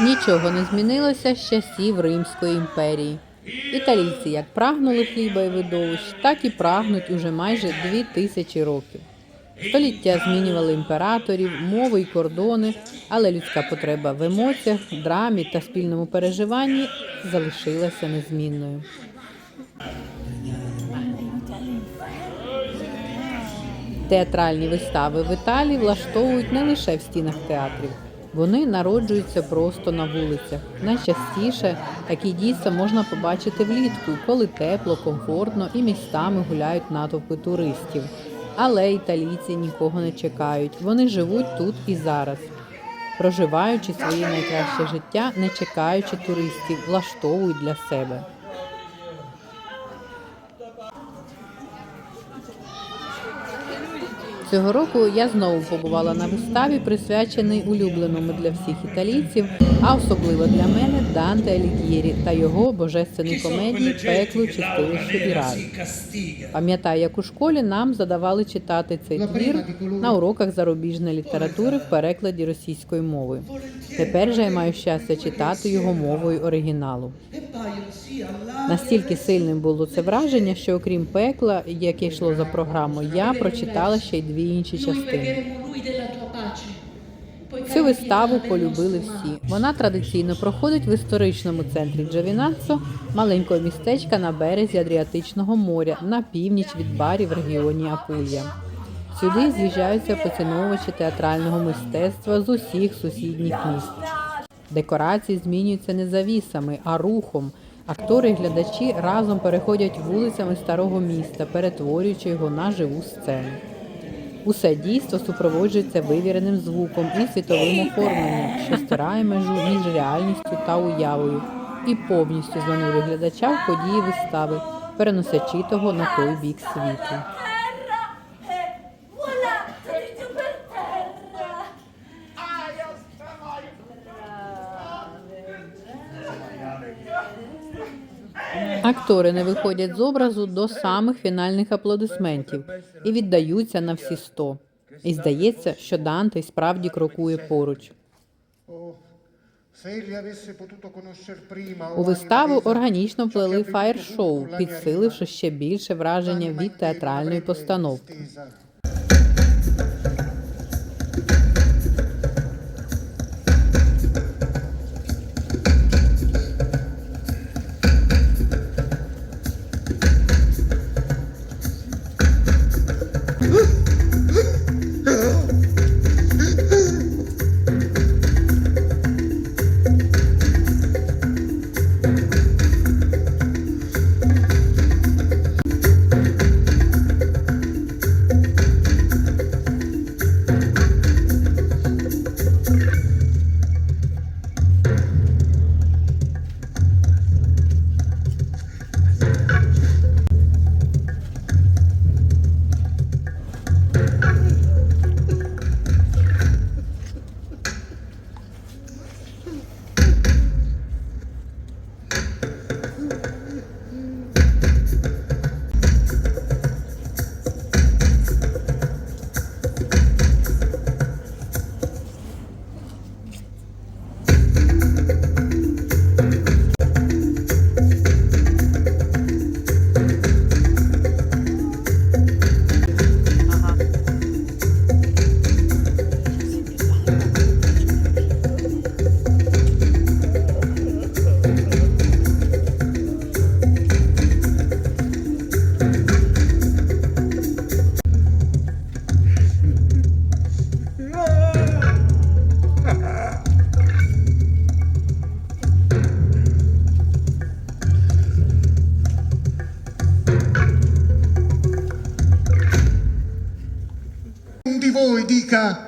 Нічого не змінилося з часів Римської імперії. Італійці як прагнули хліба і видовищ, так і прагнуть уже майже дві тисячі років. Століття змінювали імператорів, мови й кордони, але людська потреба в емоціях, драмі та спільному переживанні залишилася незмінною. Театральні вистави в Італії влаштовують не лише в стінах театрів. Вони народжуються просто на вулицях. Найчастіше такі дійства можна побачити влітку, коли тепло, комфортно і містами гуляють натовпи туристів. Але італійці нікого не чекають. Вони живуть тут і зараз. Проживаючи своє найкраще життя, не чекаючи туристів, влаштовують для себе. Цього року я знову побувала на виставі, присвяченій улюбленому для всіх італійців, а особливо для мене Данте Алігєрі та його божественній комедії Пекло, чистилище і рай. Пам'ятаю, як у школі нам задавали читати цей твір на уроках зарубіжної літератури в перекладі російської мови. Тепер же я маю щастя читати його мовою оригіналу. Настільки сильним було це враження, що окрім пекла, яке йшло за програмою, я прочитала ще й дві інші частини. Цю виставу полюбили всі. Вона традиційно проходить в історичному центрі Джавінаццо, маленького містечка на березі Адріатичного моря, на північ від барів в регіоні Апулія. Сюди з'їжджаються поціновувачі театрального мистецтва з усіх сусідніх міст. Декорації змінюються не завісами, а рухом. Актори і глядачі разом переходять вулицями старого міста, перетворюючи його на живу сцену. Усе дійство супроводжується вивіреним звуком і світовим оформленням, що стирає межу між реальністю та уявою, і повністю занурює глядача в події вистави, переносячи того на той бік світу. Актори не виходять з образу до самих фінальних аплодисментів і віддаються на всі сто. І здається, що Данте справді крокує поруч. У виставу органічно вплели фаєр-шоу, підсиливши ще більше враження від театральної постановки.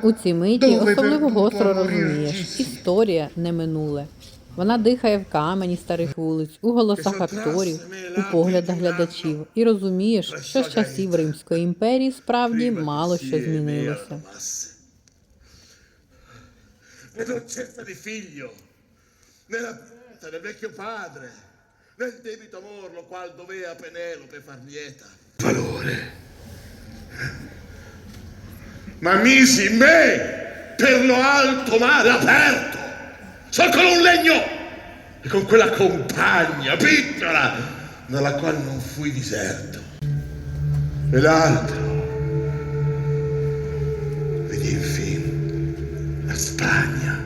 У цій миті особливо гостро розумієш, історія не минуле. Вона дихає в камені старих вулиць, у голосах акторів, у поглядах глядачів, і розумієш, що з часів Римської імперії справді мало що змінилося. Di figlio, nella vita del vecchio padre, nel debito amor lo qual dovea Penelope far lieta. Valore. Ma misi me per lo alto mare aperto, Sono con un legno e con quella compagna piccola nella quale non fui diserto. E l'altro, vedi infine la Spagna,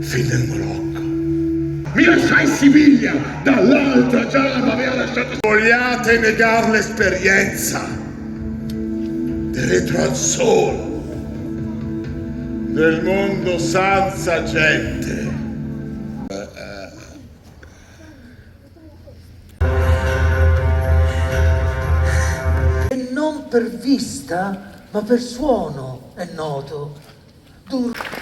fin del Marocco. Mi lasciai Siviglia, dall'altra già m'aveva lasciato. Vogliate negar l'esperienza sole del mondo senza gente. E non per vista, ma per suono è noto. Dur-